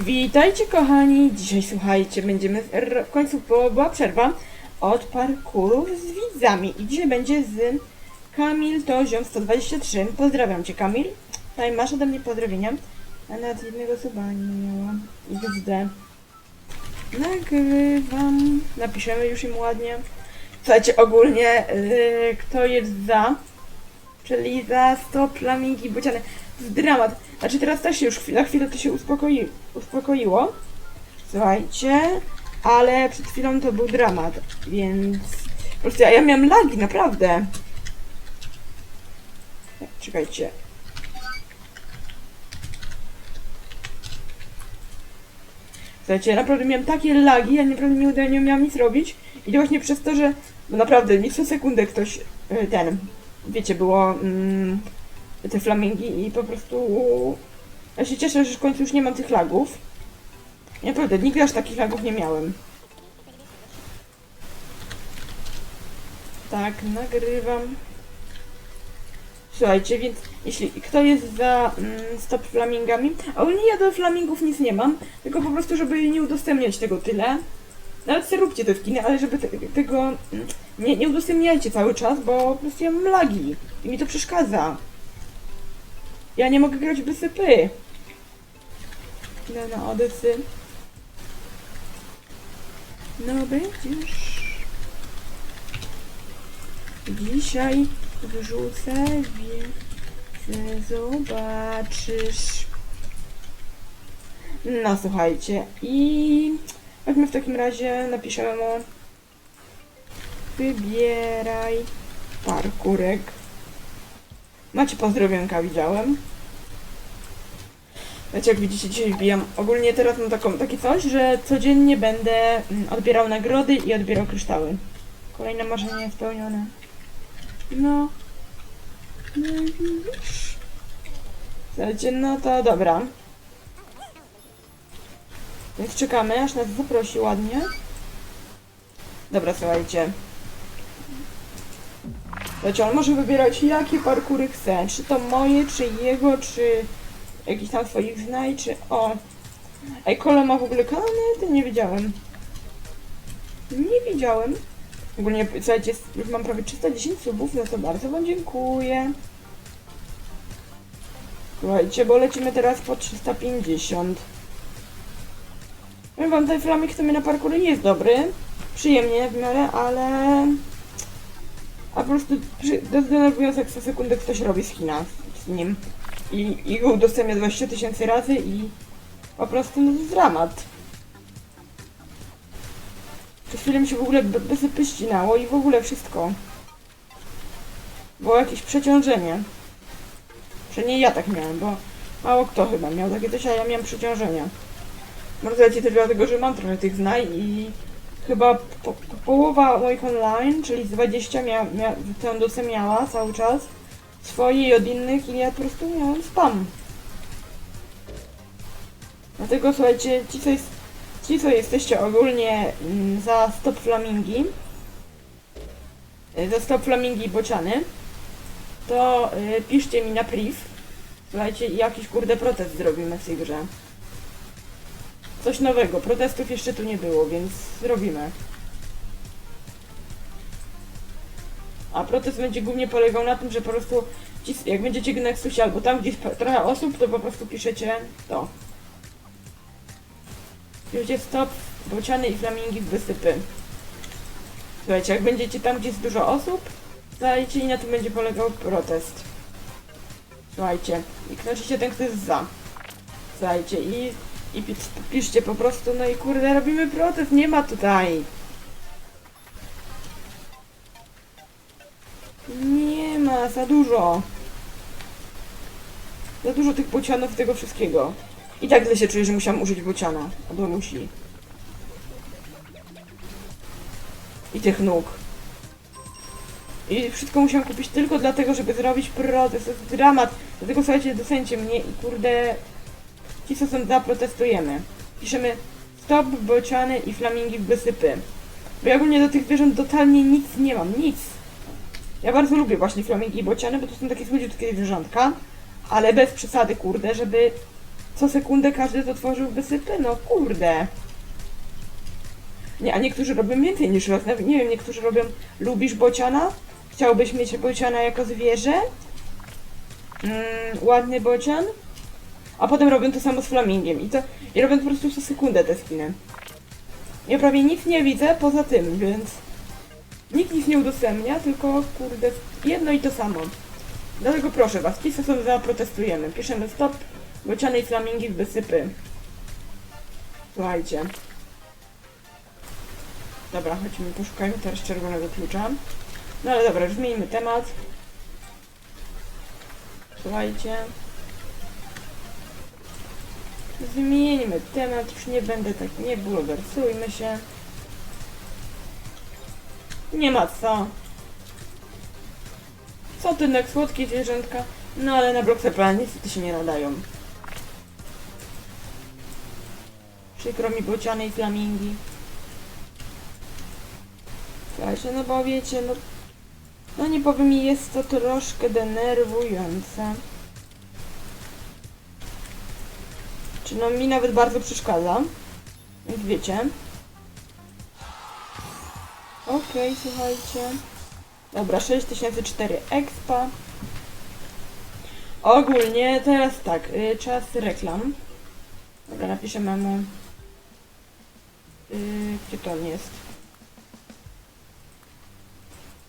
Witajcie kochani, dzisiaj słuchajcie, będziemy, w końcu bo- była przerwa od parkurów z widzami. I dzisiaj będzie z Kamil Toziom 123, pozdrawiam Cię Kamil, tutaj masz ode mnie pozdrowienia, a nawet jednego suba nie miałam, XD. Nagrywam, napiszemy już im ładnie. Słuchajcie, ogólnie yy, kto jest za, czyli za 100 flamingi bociane, z dramat. Znaczy teraz też się już chwila, chwilę to się uspokoi, uspokoiło. Słuchajcie, ale przed chwilą to był dramat, więc po prostu ja, ja miałem lagi, naprawdę. Czekajcie. Słuchajcie, naprawdę miałem takie lagi, ja naprawdę nie, uda- nie miałam nic robić. I to właśnie przez to, że no naprawdę mi co sekundę ktoś y, ten, wiecie, było mm, te flamingi i po prostu ja się cieszę, że w końcu już nie mam tych lagów. Naprawdę, nigdy aż takich lagów nie miałem. Tak, nagrywam. Słuchajcie, więc jeśli kto jest za mm, stop flamingami, a ogólnie ja do flamingów nic nie mam, tylko po prostu, żeby nie udostępniać tego tyle. Nawet sobie róbcie te skiny, ale żeby te, tego mm, nie, nie udostępniajcie cały czas, bo po prostu ja mam lagi i mi to przeszkadza. Ja nie mogę grać w BSP. Idę na Odysy. No będziesz. Dzisiaj wyrzucę, więc zobaczysz. No słuchajcie, i chodźmy w takim razie, napiszemy mu wybieraj parkurek. Macie pozdrowionka, widziałem. Wiecie, jak widzicie, dzisiaj wbijam. Ogólnie teraz mam taką, takie coś, że codziennie będę mm, odbierał nagrody i odbierał kryształy. Kolejne marzenie spełnione. No. No widzisz. Słuchajcie, no to dobra. Więc czekamy, aż nas zaprosi ładnie. Dobra, słuchajcie. Słuchajcie, on może wybierać jakie parkury chce. Czy to moje, czy jego, czy jakiś tam swoich znaj, czy... O! Ej, Kolo ma w ogóle kanał? To nie wiedziałem. Nie widziałem. Ogólnie, słuchajcie, już mam prawie 310 subów, no to bardzo wam dziękuję. Słuchajcie, bo lecimy teraz po 350. Powiem wam, ten flamik to mi na parkury nie jest dobry. Przyjemnie w miarę, ale... A po prostu denerwujące, jak co sekundę ktoś robi skina z nim. I, i go udostępnia 20 tysięcy razy i po prostu no, to jest dramat. Przez chwilę mi się w ogóle be- bezpy ścinało i w ogóle wszystko. Było jakieś przeciążenie. Przynajmniej ja tak miałem, bo mało kto chyba miał takie coś, a ja miałem przeciążenie. Może leci też dlatego, że mam trochę tych znaj i chyba po, po, połowa moich online, czyli z 20 mia, mia, tę udostępniała cały czas swoje i od innych i ja po prostu miałem spam. Dlatego słuchajcie, ci co, jest, ci, co jesteście ogólnie mm, za stop flamingi, y, za stop flamingi bociany, to y, piszcie mi na priv. Słuchajcie, jakiś kurde protest zrobimy w tej grze. Coś nowego, protestów jeszcze tu nie było, więc zrobimy. A protest będzie głównie polegał na tym, że po prostu jak będziecie w Nexusie albo tam gdzieś trochę osób, to po prostu piszecie to. Piszecie stop, bociany i flamingi wysypy. Słuchajcie, jak będziecie tam, gdzie jest dużo osób, dajcie i na tym będzie polegał protest. Słuchajcie, i knoczycie ten, kto jest za. Słuchajcie, i, i pi- piszcie po prostu, no i kurde, robimy protest, nie ma tutaj. Nie ma, za dużo. Za dużo tych bocianów tego wszystkiego. I tak źle się czuję, że musiałam użyć bociana. Albo musi. I tych nóg. I wszystko musiałam kupić tylko dlatego, żeby zrobić protest. To jest dramat. Dlatego słuchajcie, docencie mnie i kurde... Ci co są za, protestujemy. Piszemy stop, bociany i flamingi w wysypy. Bo ja ogólnie do tych zwierząt totalnie nic nie mam. Nic. Ja bardzo lubię właśnie flamingi i bociany, bo to są takie słodziutkie zwierzątka, ale bez przesady, kurde, żeby co sekundę każdy to tworzył wysypy? No kurde. Nie, a niektórzy robią więcej niż raz. Nie wiem, niektórzy robią lubisz bociana? Chciałbyś mieć bociana jako zwierzę? Mm, ładny bocian? A potem robią to samo z flamingiem i to i robią po prostu co sekundę te skiny. Ja prawie nic nie widzę poza tym, więc nikt nic nie udostępnia, tylko kurde jedno i to samo. Dlatego proszę was, co sobie zaprotestujemy. Piszemy stop bocianej flamingi w wysypy. Słuchajcie. Dobra, chodźmy, poszukajmy teraz czerwonego klucza. No ale dobra, już zmieńmy temat. Słuchajcie. Zmieńmy temat, już nie będę tak, nie bulwersujmy się. Nie ma co. Co ty, jak słodkie zwierzętka? No ale na Bloxeplan niestety się nie nadają. Przykro mi bociany i flamingi. Słuchajcie, no bo wiecie, no... No nie powiem jest to troszkę denerwujące. No mi nawet bardzo przeszkadza. Więc wiecie. Okej, słuchajcie. Dobra, 6004 expa. Ogólnie teraz tak, y, czas reklam. Dobra, napiszemy mu. Yy, gdzie to on jest?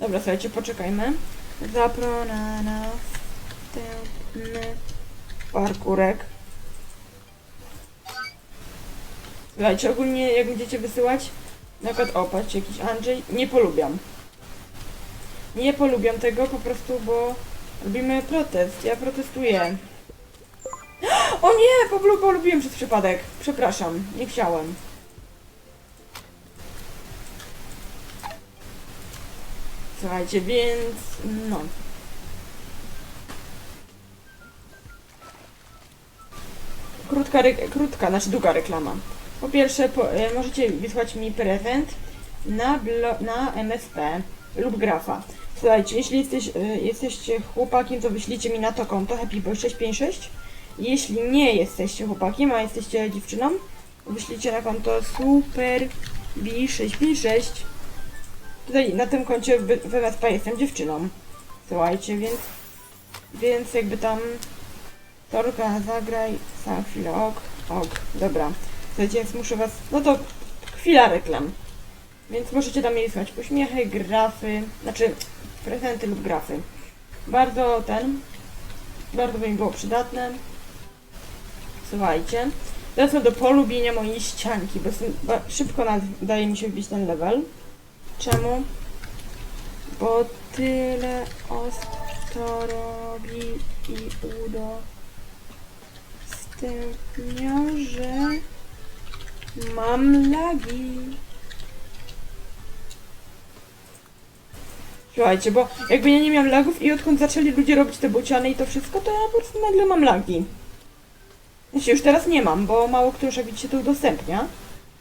Dobra, słuchajcie, poczekajmy. Zapro na następny parkurek. Słuchajcie, ogólnie jak będziecie wysyłać, na przykład o, patrzcie, jakiś Andrzej, nie polubiam. Nie polubiam tego po prostu, bo robimy protest. Ja protestuję. O nie! Polu polubiłem przez przypadek. Przepraszam, nie chciałem. Słuchajcie, więc no. Krótka, krótka, znaczy długa reklama. Po pierwsze, po, e, możecie wysłać mi prezent na, na MSP lub grafa. Słuchajcie, jeśli jesteś, e, jesteście chłopakiem, to wyślijcie mi na to konto happyboy656. Jeśli nie jesteście chłopakiem, a jesteście dziewczyną, wyślijcie na konto superb656. Tutaj na tym koncie w MSP jestem dziewczyną. Słuchajcie, więc więc jakby tam Torka, zagraj, za chwilę, ok, ok, dobra. Więc muszę was, no to chwila reklam. Więc możecie tam mi wysłać uśmiechy, grafy, znaczy prezenty lub grafy. Bardzo ten, bardzo by mi było przydatne. Słuchajcie, wracam do polubienia mojej ścianki, bo, szybko nad, daje mi się wbić ten level. Czemu? Bo tyle ostro robi i udostępnia, że mam lagi. Słuchajcie, bo jakby ja nie miałam lagów i odkąd zaczęli ludzie robić te bociany i to wszystko, to ja po prostu nagle mam lagi. Znaczy już teraz nie mam, bo mało kto już jak widzicie to udostępnia,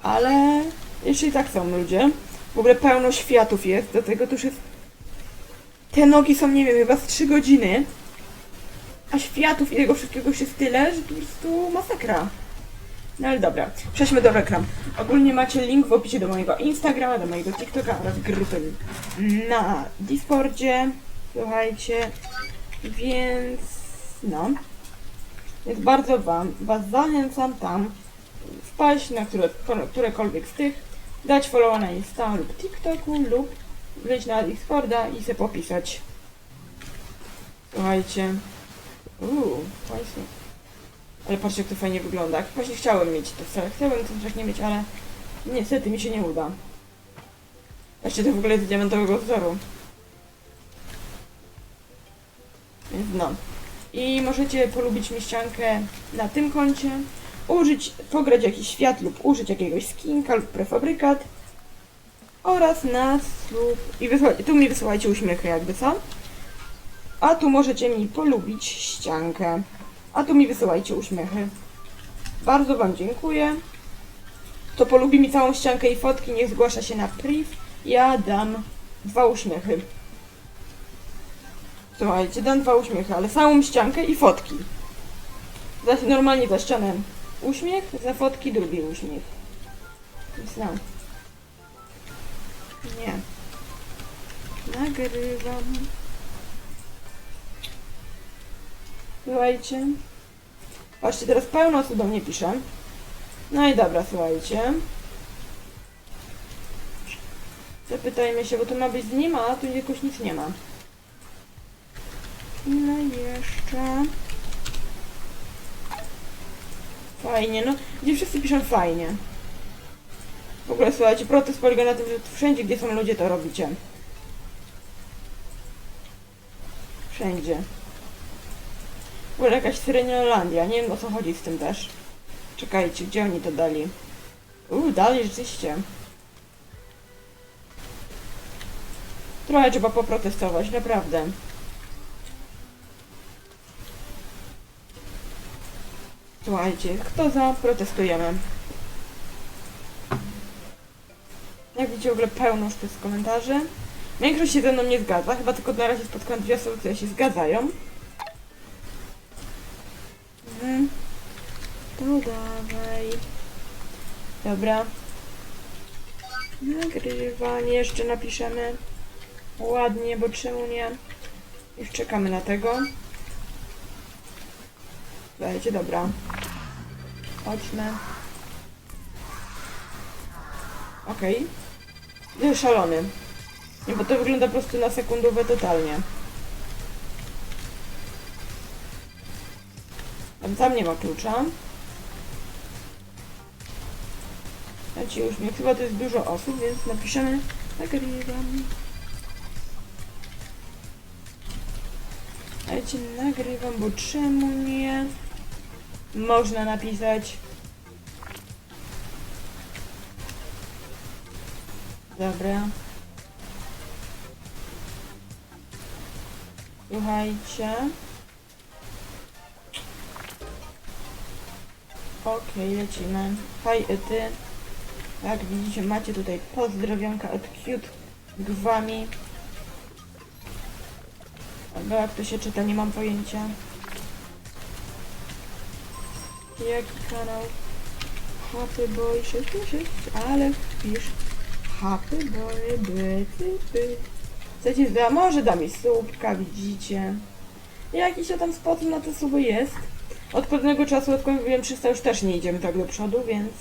ale jeszcze i tak są ludzie. W ogóle pełno światów jest, do tego to już jest... Te nogi są, nie wiem, chyba z 3 godziny, a światów i tego wszystkiego już jest tyle, że po prostu masakra. No ale dobra, przejdźmy do reklam. Ogólnie macie link w opisie do mojego Instagrama, do mojego TikToka oraz grupy na Discordzie. Słuchajcie, więc no. Więc bardzo wam, was zachęcam tam wpaść na które, którekolwiek z tych, dać followa na Insta lub TikToku lub wejść na Discorda i se popisać. Słuchajcie. Uuu, właśnie. Ale patrzcie, jak to fajnie wygląda. Właśnie chciałem mieć to wcale. Chciałem to nie mieć, ale niestety mi się nie uda. Patrzcie, to w ogóle jest diamentowego wzoru. Więc no. I możecie polubić mi ściankę na tym koncie, użyć, pograć jakiś świat lub użyć jakiegoś skinka lub prefabrykat oraz nas lub... I tu mi wysyłajcie uśmiechy jakby co. A tu możecie mi polubić ściankę. A tu mi wysyłajcie uśmiechy. Bardzo Wam dziękuję. Kto polubi mi całą ściankę i fotki, niech zgłasza się na priv. Ja dam dwa uśmiechy. Słuchajcie, dam dwa uśmiechy, ale całą ściankę i fotki. Za, normalnie za ścianę uśmiech, za fotki drugi uśmiech. Więc no. Nie. Nagrywam. Słuchajcie. Patrzcie, teraz pełno osób do mnie pisze. No i dobra, słuchajcie. Zapytajmy się, bo tu ma być z nim, a tu jakoś nic nie ma. Ile jeszcze? Fajnie, no. Gdzie wszyscy piszą fajnie. W ogóle słuchajcie, protest polega na tym, że wszędzie, gdzie są ludzie, to robicie. Wszędzie. W ogóle jakaś Syreniolandia, nie wiem o co chodzi z tym też. Czekajcie, gdzie oni to dali? Uuu, dali rzeczywiście. Trochę trzeba poprotestować, naprawdę. Słuchajcie, kto za? Protestujemy. Jak widzicie, w ogóle pełno już jest komentarzy. Większość się ze mną nie zgadza, chyba tylko na razie spotkałam dwie osoby, które się zgadzają. Dobra. Nagrywanie jeszcze napiszemy. Ładnie, bo czemu nie? Już czekamy na tego. Dajcie, dobra. Chodźmy. Okej. Okay. Szalony. Nie, bo to wygląda po prostu na sekundowe totalnie. Tam nie ma klucza. Dajcie uśmiech. Chyba to jest dużo osób, więc napiszemy nagrywam. Dajcie nagrywam, bo czemu nie? Można napisać. Dobra. Słuchajcie. Okej, lecimy. Haj, ty. Jak widzicie, macie tutaj pozdrowionka od Cute Gwami. Albo jak to się czyta, nie mam pojęcia. Jaki kanał? Happy Boy 66, ale wpisz Happy Boy, by. Chcecie, da, może da mi słupka, widzicie. Jakiś tam spot na te suby jest. Od pewnego czasu, odkąd wiem 300 już też nie idziemy tak do przodu, więc...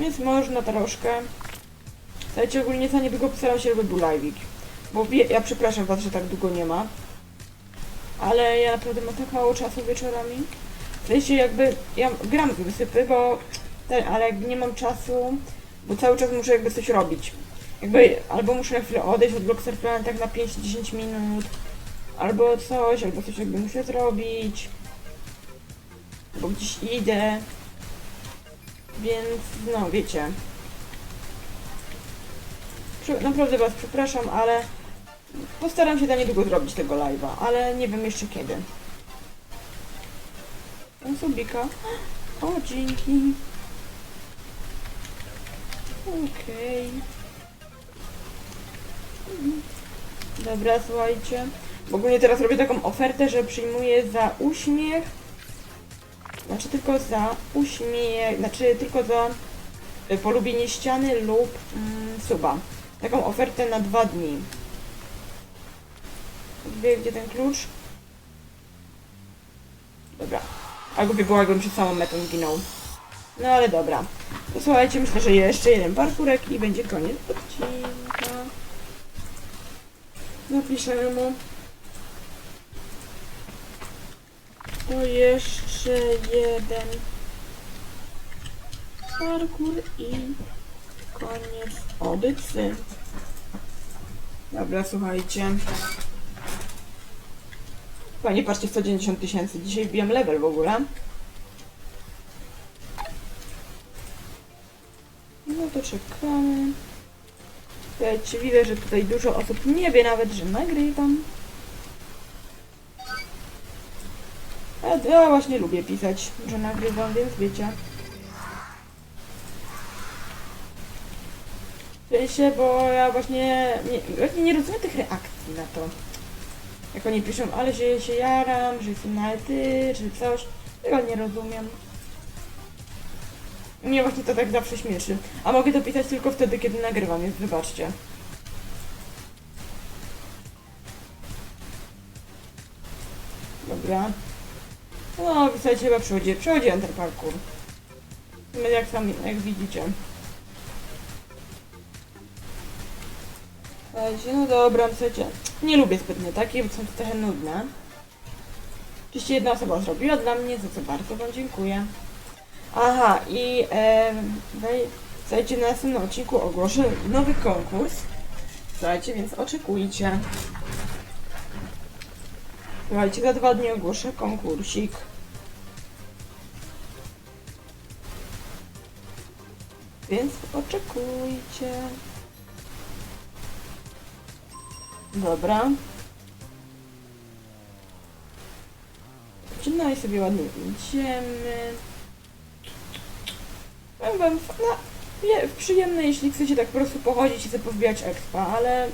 Więc można troszkę. Słuchajcie, ogólnie za niedługo postaram się robić live'ik. Bo wie, ja przepraszam was, że tak długo nie ma. Ale ja naprawdę mam tak mało czasu wieczorami. W jakby, ja gram w wysypy, bo... Ale jakby nie mam czasu, bo cały czas muszę jakby coś robić. Jakby albo muszę na chwilę odejść od Blockster tak na 5-10 minut, albo coś, albo coś jakby muszę zrobić, albo gdzieś idę. Więc no wiecie. Naprawdę was przepraszam, ale postaram się na niedługo zrobić tego live'a, ale nie wiem jeszcze kiedy. Tam subika. O, dzięki. Okej. Mhm. Dobra, słuchajcie. W ogóle teraz robię taką ofertę, że przyjmuję za uśmiech. Znaczy tylko za uśmiech, znaczy tylko za y, polubienie ściany lub mm, suba. Taką ofertę na dwa dni. Wie gdzie ten klucz? Dobra. A głupie było, jakbym przed samą metą zginął. No ale dobra. To słuchajcie, myślę, że jeszcze jeden parkurek i będzie koniec odcinka. Napiszemy mu. To jeszcze jeden parkur i koniec audycji. Dobra, słuchajcie. Fajnie, patrzcie, 190 tysięcy. Dzisiaj wbijam level w ogóle. No to czekamy. Słuchajcie, widzę, że tutaj dużo osób nie wie nawet, że nagrywam. A ja właśnie lubię pisać, że nagrywam, więc wiecie. W sensie, bo ja właśnie nie, właśnie nie rozumiem tych reakcji na to. Jak oni piszą, ale się, się jaram, że jestem na ty, czy coś. Tego nie rozumiem. Mnie właśnie to tak zawsze śmieszy. A mogę to pisać tylko wtedy, kiedy nagrywam, więc wybaczcie. Dobra. No, słuchajcie, chyba przechodzi, przechodziłem ten parkour. No, Jak sam, jak widzicie. Słuchajcie, no dobra, słuchajcie, nie lubię zbytnio takie, bo są to trochę nudne. Oczywiście jedna osoba zrobiła dla mnie, za co bardzo wam dziękuję. Aha, i e, wej- słuchajcie, na następnym odcinku ogłoszę nowy konkurs. Słuchajcie, więc oczekujcie. Słuchajcie, za dwa dni ogłoszę konkursik. Więc oczekujcie. Dobra. I sobie ładnie idziemy. Powiem wam, no, je- przyjemne, jeśli chcecie tak po prostu pochodzić i sobie powbijać expa, ale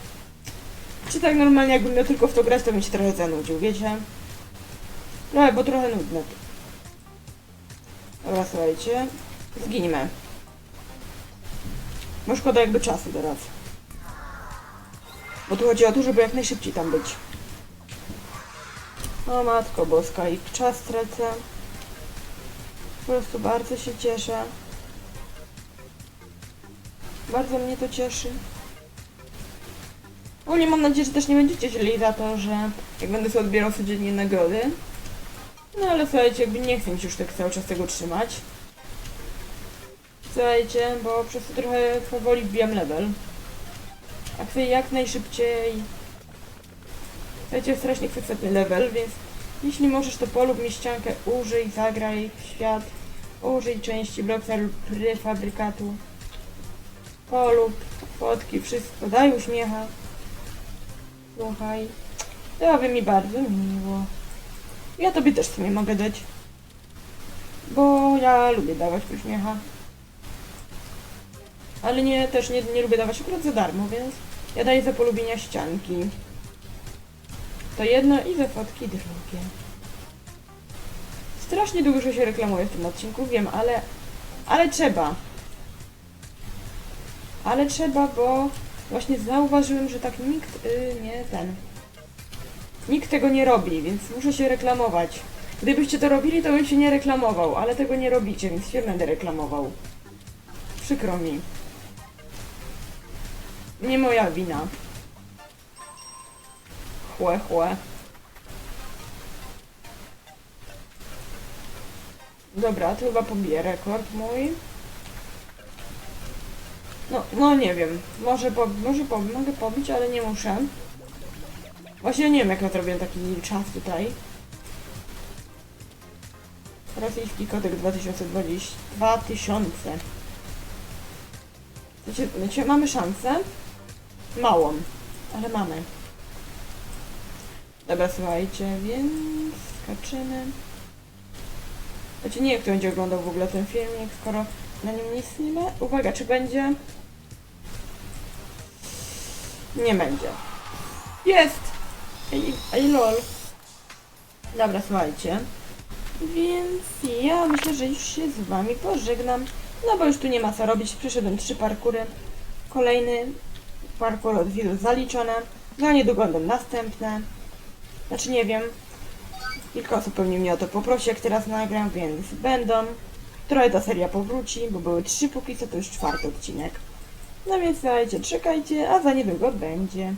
czy tak normalnie jakbym miał tylko w to grać, to bym się trochę zanudził, wiecie? No, bo trochę nudne. Dobra, słuchajcie. Zginimy. Bo szkoda jakby czasu teraz. Bo tu chodzi o to, żeby jak najszybciej tam być. O matko boska, i czas tracę. Po prostu bardzo się cieszę. Bardzo mnie to cieszy. Ogólnie mam nadzieję, że też nie będziecie źli za to, że jak będę sobie odbierał codziennie nagrody. No ale słuchajcie, jakby nie chcę już tak cały czas tego trzymać. Słuchajcie, bo przez to trochę powoli wbijam level. A chcę jak najszybciej... Słuchajcie, strasznie ten level, więc jeśli możesz, to polub mi ściankę, użyj, zagraj w świat, użyj części bloksa lub prefabrykatu. Polub, fotki, wszystko, daj uśmiecha. Słuchaj, byłoby mi bardzo miło. Ja tobie też w sumie mogę dać. Bo ja lubię dawać uśmiecha. Ale nie, też nie, nie lubię dawać akurat za darmo, więc ja daję za polubienia ścianki. To jedno i za fotki drugie. Strasznie dużo się reklamuje w tym odcinku, wiem, ale... Ale trzeba. Ale trzeba, bo właśnie zauważyłem, że tak nikt y, nie ten. Nikt tego nie robi, więc muszę się reklamować. Gdybyście to robili, to bym się nie reklamował, ale tego nie robicie, więc się będę reklamował. Przykro mi. Nie moja wina. Chłe, chłe. Dobra, to chyba pobiję rekord mój. No, no nie wiem. Może, po, może po, mogę pobić, ale nie muszę. Właśnie nie wiem, jak ja zrobię taki czas tutaj. Rosyjski kodek 2020. 2000. Wiecie, wiecie, mamy szansę. Małą, ale mamy. Dobra, słuchajcie, więc skaczymy. Znaczy nie wiem, kto będzie oglądał w ogóle ten filmik, skoro na nim nic nie ma. Uwaga, czy będzie? Nie będzie. Jest! Ej, ej lol. Dobra, słuchajcie. Więc ja myślę, że już się z wami pożegnam. No bo już tu nie ma co robić. Przeszedłem trzy parkury. Kolejny parkour od wielu zaliczone. Za niedługo będą następne. Znaczy nie wiem. Kilka osób pewnie mnie o to poprosi, jak teraz nagram, więc będą. Trochę ta seria powróci, bo były trzy póki co, to już czwarty odcinek. No więc słuchajcie, czekajcie, a za niedługo będzie.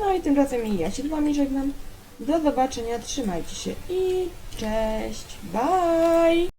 No i tymczasem i ja się z wami żegnam. Do zobaczenia, trzymajcie się i cześć, bye!